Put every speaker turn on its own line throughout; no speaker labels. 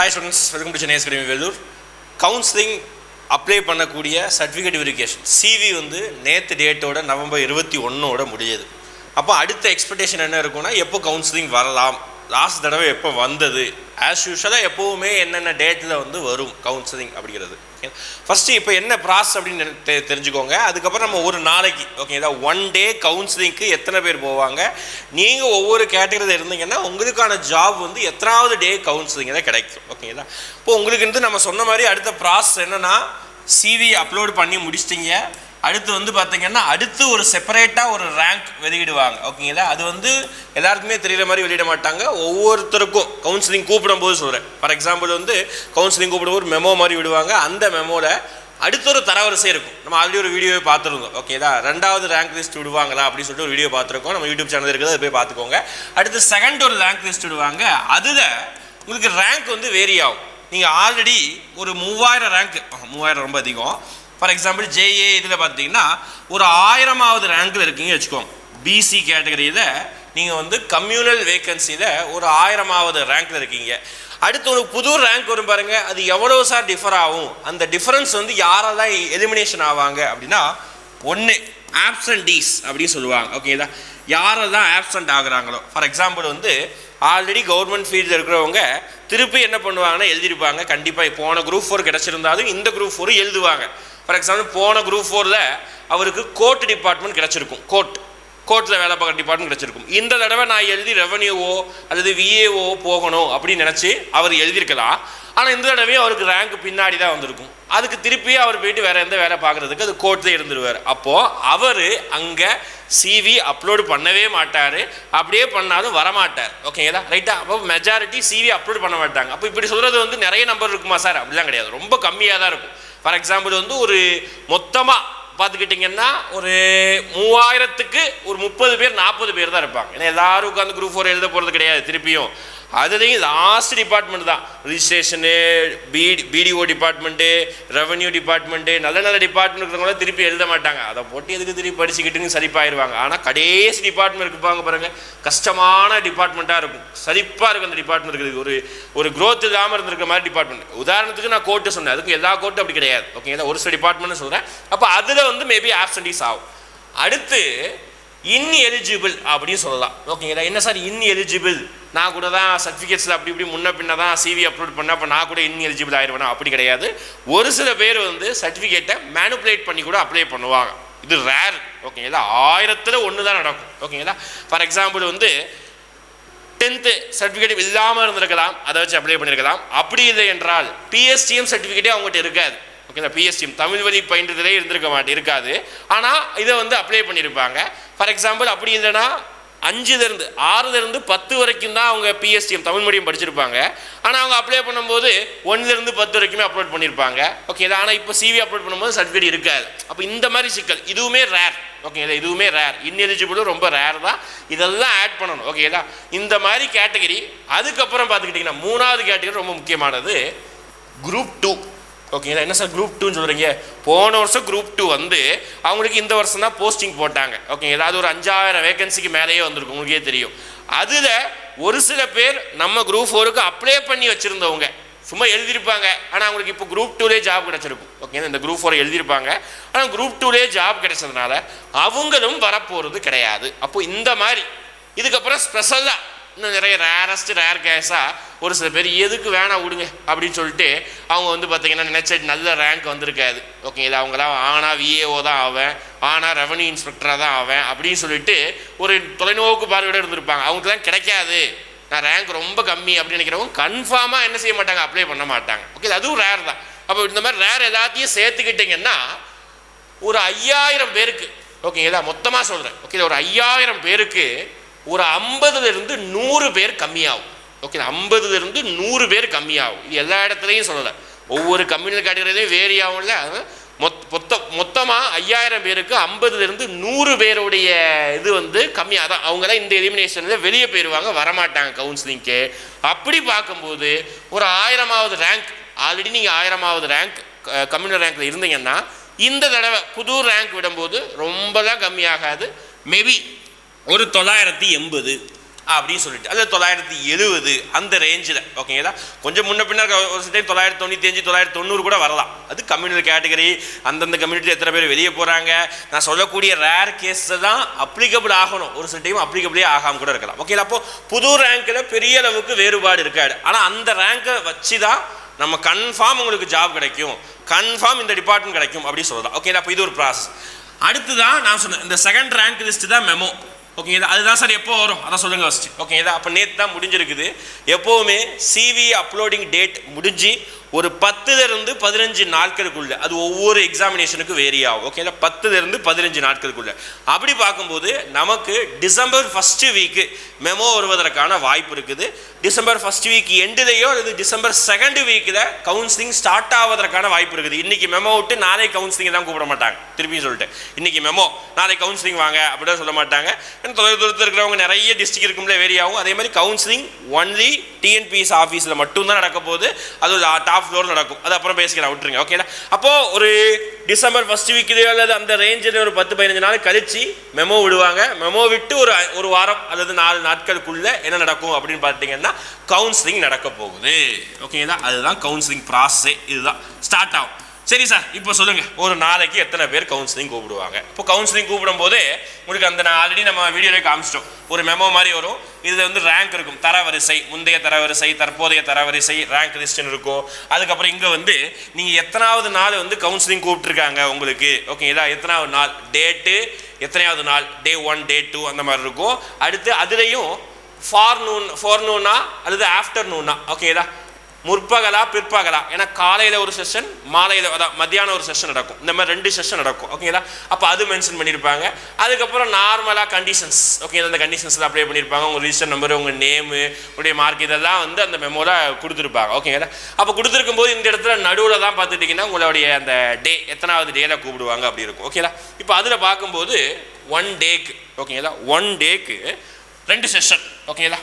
Hi students welcome to Chennai academy Vellore counselling apply பண்ணக்கூடிய certificate verification CV வந்து நேற்று டேட்டோட November இருபத்தி ஒன்றோட முடியுது அப்போ அடுத்த எக்ஸ்பெக்டேஷன் என்ன இருக்கும்னா எப்போ கவுன்சிலிங் வரலாம்? லாஸ்ட் தடவை எப்போ வந்தது? ஆஸ் யூஷுவலாக எப்போவுமே என்னென்ன டேட்டில் வந்து வரும் கவுன்சிலிங் அப்படிங்கிறது. ஃபஸ்ட்டு இப்போ என்ன ப்ராசஸ் அப்படின்னு தெ- தெரிஞ்சுக்கோங்க. அதுக்கப்புறம் நம்ம ஒரு நாளைக்கு ஓகே ஏதாவது ஒன் டே கவுன்சிலிங்க்கு எத்தனை பேர் போவாங்க? நீங்கள் ஒவ்வொரு கேட்டகரியில் இருந்தீங்கன்னா உங்களுக்கான ஜாப் வந்து எத்தனாவது டே கவுன்சிலிங் தான் கிடைக்கும் ஓகேங்களா இப்போ உங்களுக்கு வந்து நம்ம சொன்ன மாதிரி அடுத்த ப்ராசஸ் என்னென்னா சிவி அப்லோடு பண்ணி முடிச்சிட்டிங்க. அடுத்து வந்து பார்த்தீங்கன்னா அடுத்து ஒரு செப்பரேட்டாக ஒரு ரேங்க் வெளியிடுவாங்க. ஓகேங்களா? அது வந்து எல்லாருக்குமே தெரிகிற மாதிரி வெளியிட மாட்டாங்க. ஒவ்வொருத்தருக்கும் கவுன்சிலிங் கூப்பிடும்போது சொல்கிறேன் ஃபார் எக்ஸாம்பிள் வந்து கவுன்சிலிங் கூப்பிடும்போது ஒரு மெமோ மாதிரி விடுவாங்க. அந்த மெமோவில் அடுத்த ஒரு தரவரிசை இருக்கும். நம்ம ஆல்ரெடி ஒரு வீடியோவை பார்த்துருந்தோம். ஓகேதா? ரெண்டாவது ரேங்க் லிஸ்ட் விடுவாங்களா அப்படின்னு சொல்லிட்டு ஒரு வீடியோ பார்த்துருக்கோம். நம்ம யூடியூப் சேனல் இருக்குது அதை போய் பார்த்துக்கோங்க. அடுத்து செகண்ட் ஒரு ரேங்க் லிஸ்ட் விடுவாங்க. அதில் உங்களுக்கு ரேங்க் வந்து வேரி ஆகும். நீங்கள் ஆல்ரெடி ஒரு மூவாயிரம் ரேங்க் மூவாயிரம் ரொம்ப அதிகம். ஃபார் எக்ஸாம்பிள் ஜேஏ இதில் பார்த்தீங்கன்னா ஒரு ஆயிரமாவது ரேங்க்கில் இருக்கீங்க வச்சுக்கோங்க. பிசி கேட்டகரியில் நீங்கள் வந்து கம்யூனல் வேகன்சியில் ஒரு ஆயிரமாவது ரேங்க்கில் இருக்கீங்க. அடுத்து உங்களுக்கு புது ரேங்க் வரும் பாருங்க அது எவ்வளோ சார் டிஃபர் ஆகும்? அந்த டிஃபரன்ஸ் வந்து யாரெல்லாம் எலிமினேஷன் ஆவாங்க அப்படின்னா ஒன்று ஆப்சன்டீஸ் அப்படின்னு சொல்லுவாங்க. ஓகேதா யாரெல்லாம் ஆப்சண்ட் ஆகுறாங்களோ. ஃபார் எக்ஸாம்பிள் வந்து ஆல்ரெடி கவர்மெண்ட் ஃபீல்டில் இருக்கிறவங்க திருப்பி என்ன பண்ணுவாங்கன்னா எழுதிருப்பாங்க கண்டிப்பாக போன குரூப் ஃபோர் கிடச்சிருந்தாலும் இந்த குரூப் ஃபோர் எழுதுவாங்க. ஃபார் எக்ஸாம்பிள் போன குரூப் ஃபோரில் அவருக்கு கோர்ட் டிபார்ட்மெண்ட் கிடச்சிருக்கும். கோர்ட் கோர்ட்டில் வேலை பார்க்குற டிபார்ட்மெண்ட் கிடச்சிருக்கும். இந்த தடவை நான் எழுதி ரெவன்யூவோ அல்லது விஏஓ போகணும் அப்படின்னு நினச்சி அவர் எழுதியிருக்கலாம். ஆனால் இந்த தடவையும் அவருக்கு ரேங்க் பின்னாடி தான் வந்திருக்கும். அதுக்கு திருப்பி அவர் போயிட்டு வேறு எந்த வேலை பார்க்குறதுக்கு அது கோர்ட்லேயே இருந்துருவார். அப்போது அவர் அங்கே சிவி அப்லோடு பண்ணவே மாட்டார். அப்படியே பண்ணாலும் வரமாட்டார். ஓகேங்களா ரைட்டா அப்போ மெஜாரிட்டி சிவி அப்லோட் பண்ண மாட்டாங்க. அப்போ இப்படி சொல்கிறது வந்து நிறைய நம்பர் இருக்குமா சார்? அப்படிலாம் கிடையாது. ரொம்ப கம்மியாக தான் இருக்கும். ஃபார் எக்ஸாம்பிள் வந்து ஒரு மொத்தமாக பார்த்துக்கிட்டிங்கன்னா ஒரு மூவாயிரத்துக்கு ஒரு முப்பது பேர் நாற்பது பேர் தான் இருப்பாங்க. ஏன்னா எல்லாரும் உட்காந்து குரூப் ஃபோர் எழுத போகிறது கிடையாது திருப்பியும். அதுலேயும் லாஸ்ட் டிபார்ட்மெண்ட் தான். ரிஜிஸ்ட்ரேஷனு பிடி பிடிஓ டிபார்ட்மெண்ட்டு ரெவன்யூ டிபார்ட்மெண்ட்டு நல்ல நல்ல டிபார்ட்மெண்ட் இருக்கிறவங்கள திருப்பி எழுத மாட்டாங்க. அதை போட்டு எதுக்கு திருப்பி படிச்சுக்கிட்டுன்னு சரிப்பாயிருவாங்க ஆனால் கடைசி டிபார்ட்மெண்ட் இருப்பாங்க பாருங்கள் கஷ்டமான டிபார்ட்மெண்ட்டாக இருக்கும். சரிப்பாக இருக்கும் அந்த டிபார்ட்மெண்ட் இருக்குது ஒரு ஒரு க்ரோத் இல்லாமல் இருந்திருக்க மாதிரி டிபார்ட்மெண்ட் உதாரணத்துக்கு நான் கோர்ட்டு சொன்னேன். அதுக்கு எல்லா கோர்ட்டும் அப்படி கிடையாது. ஓகேங்களா ஒரு சில டிபார்ட்மெண்ட்னு சொல்கிறேன் அப்போ அதில் வந்து மேபி ஆப்சன்டீஸ் ஆகும். அடுத்து இன் எலிஜிபிள் அப்படின்னு சொல்லலாம். ஓகேங்களா? என்ன சார் இன் எலிஜிபிள் நான் கூட தான் சர்டிஃபிகேட்ஸில் அப்படி இப்படி முன்ன பின்ன தான் சிவி அப்லோட் பண்ண அப்போ நான் கூட இன் எலிஜிபிள் ஆயிடுவேனா அப்படி கிடையாது. ஒரு சில பேர் வந்து சர்டிஃபிகேட்டை மேனுப்புலேட் பண்ணி கூட அப்ளை பண்ணுவாங்க. இது ரேர் ஓகேங்களா? ஆயிரத்தில் ஒன்று தான் நடக்கும். ஓகேங்களா? ஃபார் எக்ஸாம்பிள் வந்து டென்த்து சர்டிஃபிகேட் இல்லாமல் இருந்திருக்கலாம். அதை வச்சு அப்ளை பண்ணியிருக்கலாம் அப்படி இல்லை என்றால் பிஎஸ்டிஎம் சர்டிஃபிகேட்டே அவங்ககிட்ட இருக்காது. ஓகேங்களா பிஎஸ்டிஎம் தமிழ் வழி பயின்றதிலே இருந்திருக்க மாட்டே இருக்காது. ஆனால் இதை வந்து அப்ளை பண்ணியிருப்பாங்க ஃபார் எக்ஸாம்பிள் அப்படி இல்லைன்னா அஞ்சுலேருந்து ஆறுலேருந்து பத்து வரைக்கும் தான் அவங்க பிஎஸ்டிஎம் தமிழ் மீடியம் படிச்சிருப்பாங்க. ஆனால் அவங்க அப்ளை பண்ணும்போது ஒன்றுலேருந்து பத்து வரைக்குமே அப்லோட் பண்ணியிருப்பாங்க ஓகேங்களா ஆனால் இப்போ சிவி அப்லோட் பண்ணும்போது சர்டிஃபிகேட் இருக்காது. அப்போ இந்த மாதிரி சிக்கல் இதுவுமே ரேர் ஓகேங்களா இதுவுமே ரேர் இன்எலிஜிபிளும் ரொம்ப ரேர் தான். இதெல்லாம் ஆட் பண்ணணும். ஓகேங்களா இந்த மாதிரி கேட்டகரி அதுக்கப்புறம் பார்த்துக்கிட்டிங்கன்னா மூணாவது கேட்டகரி ரொம்ப முக்கியமானது குரூப் டூ ஓகேங்களா என்ன சார் குரூப் டூன்னு சொல்கிறீங்க போன வருஷம் குரூப் டூ வந்து அவங்களுக்கு இந்த வருஷம் தான் போஸ்டிங் போட்டாங்க. ஓகே ஏதாவது ஒரு அஞ்சாயிரம் வேகன்சிக்கு மேலேயே வந்திருக்கும் உங்களுக்கே தெரியும். அதில் ஒரு சில பேர் நம்ம குரூப் ஃபோருக்கு அப்ளை பண்ணி வச்சுருந்தவங்க. சும்மா எழுதியிருப்பாங்க. ஆனால் அவங்களுக்கு இப்போ குரூப் டூலே ஜாப் கிடச்சிருக்கும். ஓகே இந்த குரூப் ஃபோர் எழுதியிருப்பாங்க. ஆனால் குரூப் டூலே ஜாப் கிடைச்சதுனால அவங்களும் வரப்போகிறது கிடையாது. அப்போ இந்த மாதிரி இதுக்கப்புறம் ஸ்பெஷலாக இன்னும் நிறைய ரேரஸ்ட் ரேர் கேஸாக ஒரு சில பேர் எதுக்கு வேணாம் விடுங்க அப்படின்னு சொல்லிட்டு அவங்க வந்து பார்த்திங்கன்னா நினச்ச நல்ல ரேங்க் வந்திருக்காது. ஓகேங்களா அவங்களாம் ஆனால் விஏஓ தான் ஆவேன் ஆனா ரெவன்யூ இன்ஸ்பெக்டராக தான் ஆவேன் அப்படின்னு சொல்லிட்டு ஒரு தொலைநோக்கு பார்வையோடு இருந்திருப்பாங்க. அவங்களுக்கு தான் கிடைக்காது. நான் ரேங்க் ரொம்ப கம்மி அப்படின்னு நினைக்கிறவங்க கன்ஃபார்மாக என்ன செய்ய மாட்டாங்க அப்ளை பண்ண மாட்டாங்க. ஓகே அதுவும் ரேர் தான். அப்போ இந்த மாதிரி ரேர் எல்லாத்தையும் சேர்த்துக்கிட்டிங்கன்னா ஒரு ஐயாயிரம் பேருக்கு ஓகேங்களா மொத்தமாக சொல்கிறேன் ஓகே ஒரு ஐயாயிரம் பேருக்கு ஒரு ஐம்பதுலேருந்து நூறு பேர் கம்மியாகும். ஓகே ஐம்பதுலேருந்து நூறு பேர் கம்மியாகும். இது எல்லா இடத்துலையும் சொல்லலை. ஒவ்வொரு கம்யூனல் கேட்டகரியிலையும் வேரி ஆகும்ல. அது மொத் மொத்த மொத்தமாக ஐயாயிரம் பேருக்கு ஐம்பதுலேருந்து நூறு பேருடைய இது வந்து கம்மியாக தான் அவங்களாம் இந்த எலிமினேஷனில் வெளியே போயிடுவாங்க வரமாட்டாங்க கவுன்சிலிங்க்கு அப்படி பார்க்கும்போது ஒரு ஆயிரமாவது ரேங்க் ஆல்ரெடி நீங்கள் ஆயிரமாவது ரேங்க் கம்யூனல் ரேங்க்கில் இருந்தீங்கன்னா இந்த தடவை புது ரேங்க் விடும்போது ரொம்பலாம் கம்மியாகாது. மேபி ஒரு தொள்ளாயிரத்தி எண்பது அப்படின்னு சொல்லிட்டு அது தொள்ளாயிரத்தி எழுபது அந்த ரேஞ்சில் ஓகேங்களா கொஞ்சம் முன்ன பின்னர் ஒரு சில டைம் தொள்ளாயிரத்தி தொண்ணூத்தஞ்சு தொள்ளாயிரத்தி தொண்ணூறு கூட வரலாம். அது கம்யூனிட்டி கேட்டகரி அந்தந்த கம்யூனிட்டி எத்தனை பேர் வெளியே போகிறாங்க நான் சொல்லக்கூடிய ரேர் கேஸ் தான் அப்ளிகபிள் ஆகணும். ஒரு சில டைம் அப்ளிகபிளே ஆகாமல் கூட இருக்கலாம். ஓகேங்களா அப்போ புது ரேங்க்கில் பெரிய அளவுக்கு வேறுபாடு இருக்காது. ஆனால் அந்த ரேங்கை வச்சு தான் நம்ம கன்ஃபார்ம் உங்களுக்கு ஜாப் கிடைக்கும். கன்ஃபார்ம் இந்த டிபார்ட்மெண்ட் கிடைக்கும் அப்படின்னு சொல்லலாம். ஓகேங்களா அப்போ இது ஒரு ப்ராசஸ் அடுத்ததான் நான் சொன்னேன் இந்த செகண்ட் ரேங்க் லிஸ்ட்டு தான் மெமோ ஓகேங்களா அதுதான் சார் எப்போ வரும்? அதான் சொல்லுங்க ஃபஸ்ட்டு ஓகேங்களா அப்போ நேற்று தான் முடிஞ்சிருக்குது. எப்போவுமே சிவி அப்லோடிங் டேட் முடிஞ்சு ஒரு பத்துலேருந்து பதினஞ்சு நாட்களுக்குள்ள அது ஒவ்வொரு எக்ஸாமினேஷனுக்கு வேரி ஆகும். ஓகேங்களா பத்துலேருந்து பதினஞ்சு நாட்களுக்குள்ள. அப்படி பார்க்கும்போது நமக்கு டிசம்பர் ஃபஸ்ட்டு வீக்கு மெமோ வருவதற்கான வாய்ப்பு இருக்குது. டிசம்பர் ஃபஸ்ட் வீக் எண்டுலேயோ அல்லது டிசம்பர் செகண்ட் வீக்கில் கவுன்சிலிங் ஸ்டார்ட் ஆவதற்கான வாய்ப்பு இருக்குது. இன்றைக்கி மெமோ விட்டு நாளை கவுன்சிலிங் தான் கூப்பிட மாட்டாங்க. திருப்பி சொல்லிட்டு இன்றைக்கி மெமோ நாளை கவுன்சிலிங் வாங்க அப்படின்னு சொல்ல மாட்டாங்க. தொலை தூரத்தில் இருக்கிறவங்க நிறைய டிஸ்ட்ரிக்ட் இருக்கும்ல வேரி ஆகும். அதே மாதிரி கவுன்சிலிங் ஒன்லி டிஎன்பிஎஸ் ஆஃபீஸில் மட்டும்தான் நடக்க போகுது. அது டாப் ஃப்ளோர் நடக்கும். அது அப்புறம் பேசிக்கலாம் விட்டுருங்க. ஓகேடா அப்போ ஒரு டிசம்பர் ஃபர்ஸ்ட் வீக்லேயோ அல்லது அந்த ரேஞ்சில் ஒரு பத்து பதினஞ்சு நாள் கழிச்சு மெமோ விடுவாங்க. மெமோ விட்டு ஒரு ஒரு வாரம் அல்லது நாலு நாட்களுக்குள்ள என்ன நடக்கும் அப்படின்னு பார்த்தீங்கன்னா கவுன்சிலிங் நடக்க போகுது. ஓகேங்களா அதுதான் கவுன்சிலிங் ப்ராசஸே இதுதான். ஸ்டார்ட் ஆகும். சரி சார் இப்போ சொல்லுங்க. ஒரு நாளைக்கு எத்தனை பேர் கவுன்சிலிங் கூப்பிடுவாங்க? இப்போ கவுன்சிலிங் கூப்பிடும் போதே உங்களுக்கு அந்த நான் ஆல்ரெடி நம்ம வீடியோவில் காமிச்சிட்டோம். ஒரு மெமோ மாதிரி வரும். இதில் வந்து ரேங்க் இருக்கும். தரவரிசை முந்தைய தரவரிசை தற்போதைய தரவரிசை ரேங்க் லிஸ்ட்னு இருக்கும். அதுக்கப்புறம் இங்கே வந்து நீங்கள் எத்தனாவது நாள் வந்து கவுன்சிலிங் கூப்பிட்டுருக்காங்க உங்களுக்கு? ஓகேங்களா எத்தனாவது நாள்? டேட்டு எத்தனையாவது நாள்? டே ஒன் டே டூ அந்த மாதிரி இருக்கும். அடுத்து அதுலேயும் ஃபார்நூன் ஃபார்நூனா அல்லது ஆஃப்டர்நூனா ஓகேங்களா முற்பகலா பிற்பகலா. ஏன்னா காலையில் ஒரு செஷன் மாலையில் அதான் மத்தியானம் ஒரு செஷன் நடக்கும். இந்த மாதிரி ரெண்டு செஷன் நடக்கும். ஓகேங்களா அப்போ அது மென்ஷன் பண்ணியிருப்பாங்க அதுக்கப்புறம் நார்மலாக கண்டிஷன்ஸ் ஓகே அந்த கண்டிஷன்ஸில் அப்ளை பண்ணியிருப்பாங்க உங்கள் ரிஜிஸ்டர் நம்பர் உங்கள் நேமு உடைய மார்க் இதெல்லாம் வந்து அந்த மெமோவில் கொடுத்துருப்பாங்க. ஓகேங்களா அப்போ கொடுத்துருக்கும் போது இந்த இடத்துல நடுவில் தான் பார்த்துட்டிங்கன்னா உங்களுடைய அந்த டே எத்தனாவது டேல கூப்பிடுவாங்க. அப்படி இருக்கும். ஓகேங்களா இப்போ அதில் பார்க்கும்போது ஒன் டேக்கு ஓகேங்களா ஒன் டேக்கு ரெண்டு செஷன் ஓகேங்களா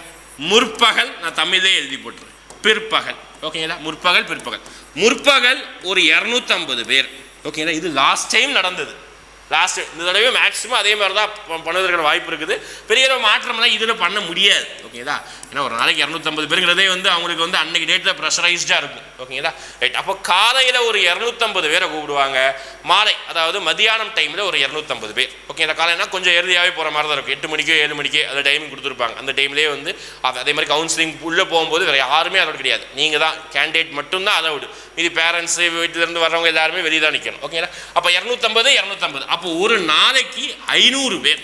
முற்பகல் நான் தமிழே எழுதி போட்டுருவேன் பிற்பகல் ஓகேங்களா முற்பகல் பிற்பகல். முற்பகல் ஒரு இரநூத்தம்பது பேர். ஓகேங்களா இது லாஸ்ட் டைம் நடந்தது. லாஸ்ட் இந்த தடவை மேக்ஸிமம் அதே மாதிரி தான் பண்ணுவதற்கான வாய்ப்பு இருக்குது. பெரிய ஒரு மாற்றம்லாம் இதில் பண்ண முடியாது. ஓகேதா ஏன்னா ஒரு நாளைக்கு இரநூத்தம்பது பேருங்கிறதே வந்து அவங்களுக்கு வந்து அன்னைக்கு டேட்டில் ப்ரெஷரைஸ்டாக இருக்கும். ஓகேங்களா ரைட் அப்போ காலையில் ஒரு இரநூத்தம்பது பேரை கூப்பிடுவாங்க. மாலை அதாவது மதியானம் டைமில் ஒரு இரநூத்தம்பது பேர். ஓகேங்களா காலைனா கொஞ்சம் எருதியாகவே போகிற மாதிரி தான் இருக்கும். எட்டு மணிக்கோ ஏழு மணிக்கோ அந்த டைமிங் கொடுத்துருப்பாங்க. அந்த டைம்லேயே வந்து அதே மாதிரி கவுன்சிலிங் உள்ளே போகும்போது வேறு யாருமே அலோட் கிடையாது. நீங்கள் தான் கேண்டிடேட் மட்டும்தான் அலௌடு இது பேரண்ட்ஸு வீட்டிலேருந்து வர்றவங்க எல்லாருமே வெளியே தான் நிற்கணும் ஓகேங்களா அப்போ இரநூத்தம்பது இரநூத்தம்பது. அப்போ ஒரு நாளைக்கு ஐநூறு பேர்.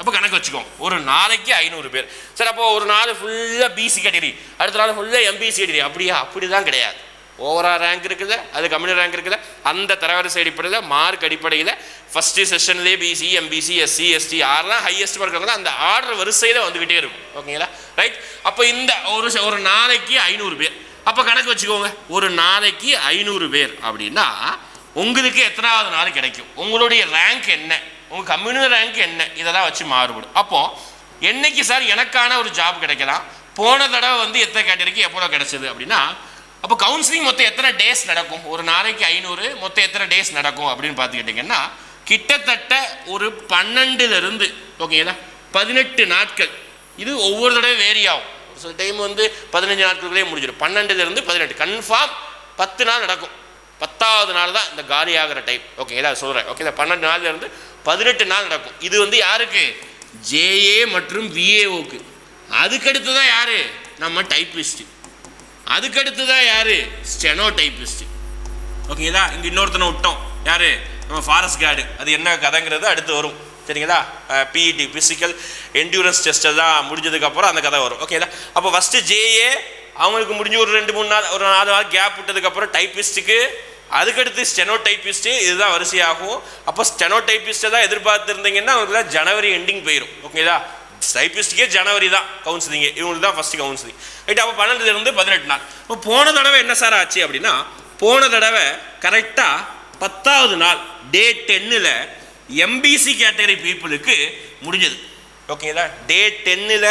அப்போ கணக்கு வச்சுக்கோம் ஒரு நாளைக்கு ஐநூறு பேர். சரி அப்போ ஒரு நாள் ஃபுல்லாக பிசி கேட்டகரி அடுத்த நாள் ஃபுல்லாக எம்பிசி கேட்டகரி அப்படியா? அப்படி தான் கிடையாது. ஓவரால் ரேங்க் இருக்குது அது கம்யூனல் ரேங்க் இருக்குது அந்த தரவரிசை அடிப்படையில் மார்க் அடிப்படையில் ஃபஸ்ட்டு செஷன்லேயே பிசி எம்பிசி எஸ்சி எஸ்டி ஆர்லாம் ஹையஸ்ட் மார்க் அந்த ஆர்டர் வரிசையில் வந்துக்கிட்டே இருக்கும். ஓகேங்களா? ரைட் அப்போ இந்த ஒரு ஒரு நாளைக்கு ஐநூறு பேர். அப்போ கணக்கு வச்சுக்கோங்க. ஒரு நாளைக்கு ஐநூறு பேர் அப்படின்னா உங்களுக்கு எத்தனாவது நாள் கிடைக்கும். உங்களுடைய ரேங்க் என்ன? உங்கள் கம்யூனல் ரேங்க் என்ன? இதெல்லாம் வச்சு மாறுபடும். அப்போது என்னைக்கு சார் எனக்கான ஒரு ஜாப் கிடைக்கலாம்? போன தடவை வந்து எத்தனை கேட்டகரிக்கு எப்போ கிடைச்சது அப்படின்னா அப்போ கவுன்சிலிங் மொத்தம் எத்தனை டேஸ் நடக்கும்? ஒரு நாளைக்கு ஐநூறு மொத்தம் எத்தனை டேஸ் நடக்கும் அப்படின்னு பார்த்துக்கிட்டிங்கன்னா கிட்டத்தட்ட ஒரு பன்னெண்டுலேருந்து ஓகேங்களா பதினெட்டு நாட்கள். இது ஒவ்வொரு தடவை வேரி ஆகும். ஒரு சில டைம் வந்து பதினஞ்சு நாட்களுக்குள்ளே முடிஞ்சிடும். பன்னெண்டுலேருந்து பதினெட்டு. கன்ஃபார்ம் பத்து நாள் நடக்கும். பத்தாவது நாள் தான் இந்த காலி ஆகிற டைம் ஓகேங்களா சொல்கிறேன் ஓகே இந்த பன்னெண்டு நாள்ல இருந்து பதினெட்டு நாள் நடக்கும். இது வந்து யாருக்கு? ஜேஏ மற்றும் விஏஓக்கு அதுக்கடுத்து தான் யாரு? நம்ம டைப்பிஸ்ட் அதுக்கடுத்து தான் யாரு? ஸ்டெனோ டைப்பிஸ்ட் ஓகேங்களா இங்கே இன்னொருத்தனை விட்டோம். யாரு? நம்ம ஃபாரஸ்ட் கார்டு அது என்ன கதைங்கிறது அடுத்து வரும். சரிங்களா? பிஇடி பிசிக்கல் என்டூரன்ஸ் டெஸ்ட் எல்லாம் முடிஞ்சதுக்கப்புறம் அந்த கதை வரும். ஓகேங்களா அப்போ ஃபஸ்ட்டு ஜேஏ அவங்களுக்கு முடிஞ்சு ஒரு ரெண்டு மூணு நாள் ஒரு நாலு நாள் கேப் விட்டதுக்கப்புறம் டைப்பிஸ்ட்டுக்கு அதுக்கடுத்து ஸ்டெனோடைப்பிஸ்ட்டு இதுதான் வரிசையாகும். அப்போ ஸ்டெனோடைப்பிஸ்ட்டை தான் எதிர்பார்த்துருந்தீங்கன்னா அவங்களுக்கு ஜனவரி எண்டிங் போயிடும் ஓகேதா டைப்பிஸ்ட்டுக்கே ஜனவரி தான் கவுன்சிலிங் இவங்களுக்கு தான் ஃபஸ்ட்டு கவுன்சிலிங் ரைட் அப்போ பன்னெண்டுலேருந்து பதினெட்டு நாள். இப்போ போன தடவை என்ன சார் ஆச்சு அப்படின்னா போன தடவை கரெக்டாக பத்தாவது நாள் டே டென்னில் எம்பிசி கேட்டகரி பீப்புளுக்கு முடிஞ்சது. ஓகேங்களா டே டென்னில்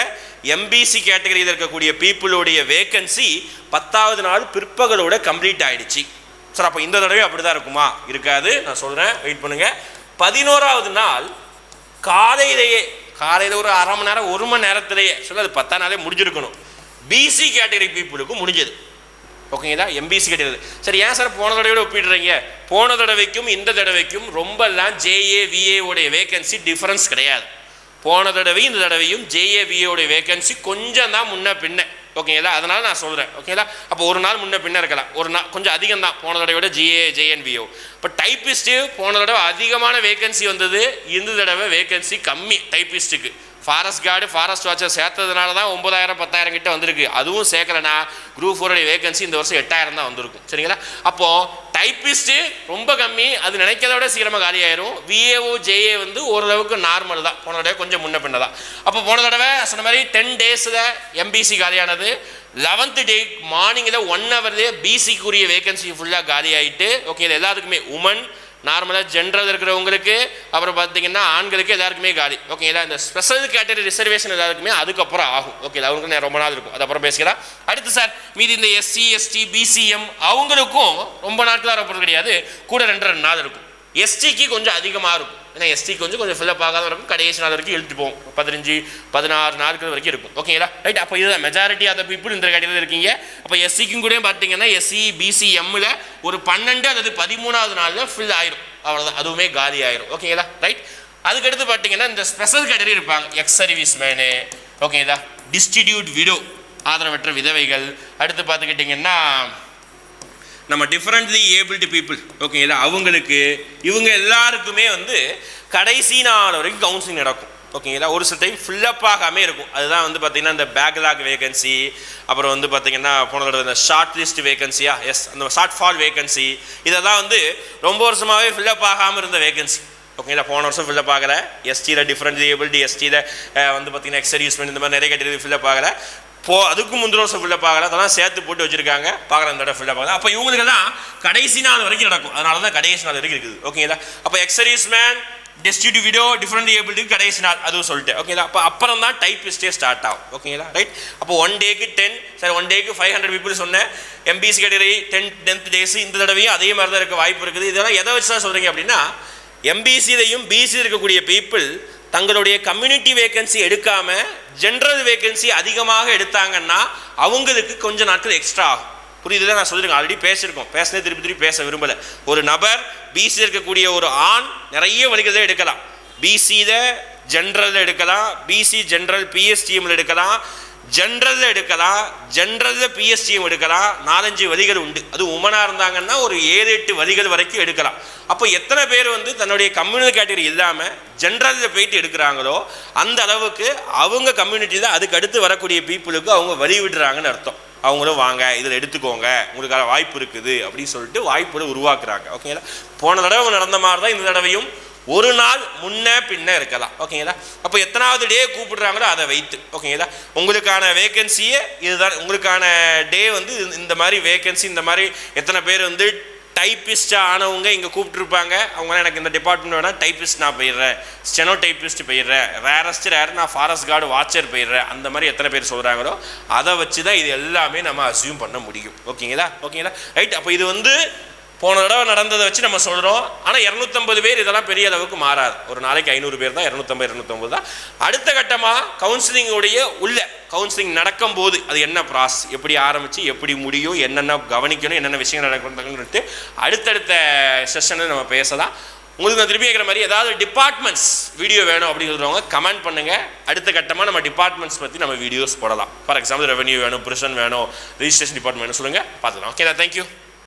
எம்பிசி கேட்டகரியில் இருக்கக்கூடிய பீப்புளுடைய வேக்கன்சி பத்தாவது நாள் பிற்பகலோட கம்ப்ளீட் ஆகிடுச்சு சார் அப்போ இந்த தடவை அப்படி தான் இருக்குமா? இருக்காது. நான் சொல்கிறேன் வெயிட் பண்ணுங்கள் பதினோராவது நாள் காலையிலேயே காலையில் ஒரு அரை மணி நேரம் ஒரு மணி நேரத்திலேயே சொல்ல அது பத்தாம் நாளே முடிஞ்சிருக்கணும். பிசி கேட்டகரி பீப்புளுக்கும் முடிஞ்சது. ஓகேங்களா எம்பிசி கேட்டகரி சரி ஏன் சார் போன தடவையோட ஒப்பிடுறீங்க? போன தடவைக்கும் இந்த தடவைக்கும் ரொம்பலாம் ஜேஏ விஏவுடைய வேகன்சி டிஃப்ரென்ஸ் கிடையாது. போன தடவையும் இந்த தடவையும் ஜேஏ விஏவுடைய உடைய வேகன்சி கொஞ்சம் தான் முன்ன பின்ன. ஓகேங்களா? அதனால நான் சொல்கிறேன் ஓகேங்களா? அப்போ ஒரு நாள் முன்ன பின்ன இருக்கலாம். ஒரு நாள் கொஞ்சம் அதிகம் தான். போன விட ஜிஏ ஜேஎன்பிஓ இப்போ டைப்பிஸ்ட்டு போன தடவை அதிகமான வேகன்சி வந்தது. இந்த தடவை வேகன்சி கம்மி டைப்பிஸ்ட்டுக்கு ஃபாரஸ்ட் கார்டு ஃபாரஸ்ட் வாட்சர் சேர்த்ததுனால தான் ஒன்பதாயிரம் பத்தாயிரம் கிட்ட வந்திருக்கு. அதுவும் சேர்க்கலனா குரூப் ஃபோருடைய வேகன்சி இந்த வருஷம் எட்டாயிரம் தான் வந்திருக்கும். சரிங்களா? அப்போது டைப்பிஸ்ட்டு ரொம்ப கம்மி அது நினைக்கிறத விட சீக்கிரமாக காலியாயிரும். விஏஓ ஜேஏ வந்து ஓரளவுக்கு நார்மல் தான். போன தடவை கொஞ்சம் முன்ன பின்ன தான். அப்போ போன தடவை சொன்ன மாதிரி டென் டேஸில் எம்பிசி காலியானது. லெவன்த்து டே மார்னிங்கில் ஒன் ஹவர்லேயே பிசிக்குரிய வேகன்சி ஃபுல்லாக காலி ஆகிட்டு ஓகே இது எல்லாத்துக்குமே உமன் நார்மலாக ஜென்ரல் இருக்கிறவங்களுக்கு அப்புறம் பார்த்தீங்கன்னா ஆண்களுக்கு எல்லாருக்குமே காலி. ஓகேங்களா இந்த ஸ்பெஷல் கேட்டகரி ரிசர்வேஷன் எல்லாருக்குமே அதுக்கப்புறம் ஆகும். ஓகே அவங்களுக்கு நான் ரொம்ப நாள் இருக்கும். அதுக்கப்புறம் பேசிக்கலாம். அடுத்து சார் மீதி இந்த எஸ்சி எஸ்டி பிசிஎம் அவங்களுக்கும் ரொம்ப நாட்களாக வரப்போகிறது கிடையாது. கூட ரெண்டு ரெண்டு நாள் இருக்கும். எஸ்டிக்கு கொஞ்சம் அதிகமாக இருக்கும். ஏன்னா எஸ்டிக்கு கொஞ்சம் கொஞ்சம் ஃபில்லப் ஆகாத வரைக்கும் கடைசி நாள் வரைக்கும் இழுத்து போவோம் பதினஞ்சு பதினாறு நாட்கள் வரைக்கும் இருக்கும். ஓகேங்களா ரைட் அப்போ இதுதான் மெஜாரிட்டி ஆஃப் த பீப்புள் இந்த கேட்டகரியில் இருக்கீங்க. அப்போ எஸ்சிக்கும் கூட பார்த்தீங்கன்னா எஸ்சி பிசி எம்மில் ஒரு பன்னெண்டு அல்லது பதிமூணாவது நாளில் ஃபில் ஆயிரும். அவ்வளோதான் அதுவுமே காலி ஆயிரும். ஓகேங்களா ரைட் அதுக்கடுத்து பார்த்தீங்கன்னா இந்த ஸ்பெஷல் கேட்டகரி இருப்பாங்க. எக்ஸ் சர்வீஸ் மேனு ஓகேங்களா டிஸ்டிடியூட் விடோ ஆதரவற்ற விதவைகள். அடுத்து பார்த்துக்கிட்டிங்கன்னா நம்ம டிஃப்ரெண்ட்லி ஏபிள்டு பீப்புள் ஓகேங்களா அவங்களுக்கு இவங்க எல்லாருக்குமே வந்து கடைசி நாள் வரைக்கும் கவுன்சிலிங் நடக்கும். ஓகேங்களா ஒரு சில டைம் ஃபில்லப் ஆகாமே இருக்கும். அதுதான் வந்து பார்த்திங்கன்னா இந்த பேக்லாக் வேகன்சி அப்புறம் வந்து பார்த்திங்கன்னா போன தடவை இந்த ஷார்ட் லிஸ்ட் வேகன்சியா எஸ் அந்த ஷார்ட் ஃபால் வேகன்சி இதெல்லாம் வந்து ரொம்ப வருஷமாகவே ஃபில்லப் ஆகாமல் இருந்த வேகன்சி ஓகேங்களா போன வருஷம் ஃபில்லப் ஆகலை. எஸ்டியில் டிஃப்ரெண்ட் ஏபிள்டி எஸ்டியில் வந்து பார்த்திங்கன்னா பண்ணி இந்த மாதிரி நிறைய கேட்டகரி ஃபில்லப் ஆகலை. போ அதுக்கு முந்தின வருஷம் ஃபுல்லாக பார்க்கல. அதெல்லாம் சேர்த்து போட்டு வச்சுருக்காங்க. பார்க்குற அந்த இடம் ஃபுல்லாக பார்க்கலாம் அப்போ இவங்களுக்கெல்லாம் கடைசி நாள் வரைக்கும் நடக்கும். அதனால தான் கடைசி நாள் வரைக்கும் இருக்குது. ஓகேங்களா அப்போ ex-service man destitute widow different ஏபிலிட்டிக்கு கடைசி நாள். அதுவும் சொல்லிட்டு ஓகேங்களா அப்போ அப்புறம் தான் டைப்பிஸ்டே ஸ்டார்ட் ஆகும். ஓகேங்களா ரைட் அப்போ ஒன் டேக்கு டென் சார் ஒன் டேக்கு ஃபைவ் ஹண்ட்ரட் பீப்புள் சொன்னேன். MBC category ten tenth days இந்த தடவையும் அதே மாதிரி தான் இருக்க வாய்ப்பு இருக்குது. இதெல்லாம் எதை வச்சு தான் சொல்கிறீங்க அப்படின்னா எம்பிசிலையும் பிசி இருக்கக்கூடிய பீப்புள் தங்களுடைய கம்யூனிட்டி வேகன்சி எடுக்காம ஜென்ரல் வேகன்சி அதிகமாக எடுத்தாங்கன்னா அவங்களுக்கு கொஞ்சம் நாட்கள் எக்ஸ்ட்ரா ஆகும். புரியுதுல? நான் சொல்லிருக்கேன். ஆல்ரெடி பேசியிருக்கோம். பேசினே திருப்பி திருப்பி பேச விரும்பலை. ஒரு நபர் பிசி இருக்கக்கூடிய ஒரு ஆண் நிறைய வழிகளை எடுக்கலாம். பிசியில் ஜென்ரலில் எடுக்கலாம். பிசி ஜென்ரல் பிஎஸ்டிஎம்ல எடுக்கலாம். ஜென்ரலில் எடுக்கலாம் ஜென்ரலில் பிஎஸ்சியும் எடுக்கலாம் நாலஞ்சு வழிகள் உண்டு. அது உமனாக இருந்தாங்கன்னா ஒரு ஏழு எட்டு வழிகள் வரைக்கும் எடுக்கலாம். அப்போ எத்தனை பேர் வந்து தன்னுடைய கம்யூனிட்டி கேட்டகரி இல்லாமல் ஜென்ரலில் போயிட்டு எடுக்கிறாங்களோ அந்த அளவுக்கு அவங்க கம்யூனிட்டியில் அதுக்கு அடுத்து வரக்கூடிய பீப்புளுக்கு அவங்க வழி விடுறாங்கன்னு அர்த்தம். அவங்களும் வாங்க இதில் எடுத்துக்கோங்க உங்களுக்கான வாய்ப்பு இருக்குது அப்படின்னு சொல்லிட்டு வாய்ப்புகளை உருவாக்குறாங்க. ஓகேங்களா போன தடவை நடந்த மாதிரி தான் இந்த தடவையும் ஒரு நாள் முன்ன பின்ன இருக்கலாம். ஓகேங்களா? அப்போ எத்தனாவது டே கூப்பிடுறாங்களோ அதை வைத்து. ஓகேங்களா? உங்களுக்கான வேகன்சியே இதுதான். உங்களுக்கான டே வந்து இந்த- இந்த மாதிரி வேகன்சி இந்த மாதிரி எத்தனை பேர் வந்து டைப்பிஸ்டாக ஆனவங்க இங்கே கூப்பிட்டுருப்பாங்க. அவங்களாம் எனக்கு இந்த டிபார்ட்மெண்ட் வேணால் டைப்பிஸ்ட் நான் போயிடுறேன். ஸ்டெனோ டைப்பிஸ்ட் போயிடுறேன். ரேரஸ்ட் ரேர் நான் ஃபாரஸ்ட் கார்டு வாட்சர் போயிடுறேன். அந்த மாதிரி எத்தனை பேர் சொல்கிறாங்களோ அதை வச்சு தான் இது எல்லாமே நம்ம அசியூம் பண்ண முடியும். ஓகேங்களா? ஓகேங்களா? ரைட் அப்போ இது வந்து போன தடவை நடந்ததை வச்சு நம்ம சொல்கிறோம் ஆனால் இரநூத்தம்பது பேர் இதெல்லாம் பெரிய அளவுக்கு மாறாது. ஒரு நாளைக்கு ஐநூறு பேர் தான் இரநூத்தம்பது இரநூத்தம்பது தான். அடுத்த கட்டமாக கவுன்சிலிங்குடைய உள்ள கவுன்சிலிங் நடக்கும்போது அது என்ன ப்ராசஸ் எப்படி ஆரம்பித்து எப்படி முடியும் என்னென்ன கவனிக்கணும் என்னென்ன விஷயங்கள் நடக்கணும்னு அடுத்தடுத்த செஷனில் நம்ம பேசலாம். உங்களுக்கு நான் திருப்பி கேட்குற மாதிரி ஏதாவது டிபார்ட்மெண்ட்ஸ் வீடியோ வேணும் அப்படின்னு சொல்கிறவங்க கமெண்ட் பண்ணுங்கள் அடுத்த கட்டமாக நம்ம டிபார்ட்மெண்ட்ஸ் பற்றி நம்ம வீடியோஸ் போடலாம். ஃபார் எக்ஸாம்பிள் ரெவன்யூ வேணும் ப்ரிசன் வேணும் ரிஜிஸ்ட்ரேஷன் டிபார்ட்மெண்ட் வேணும் சொல்லுங்கள் பார்த்துக்கலாம். Okay thank you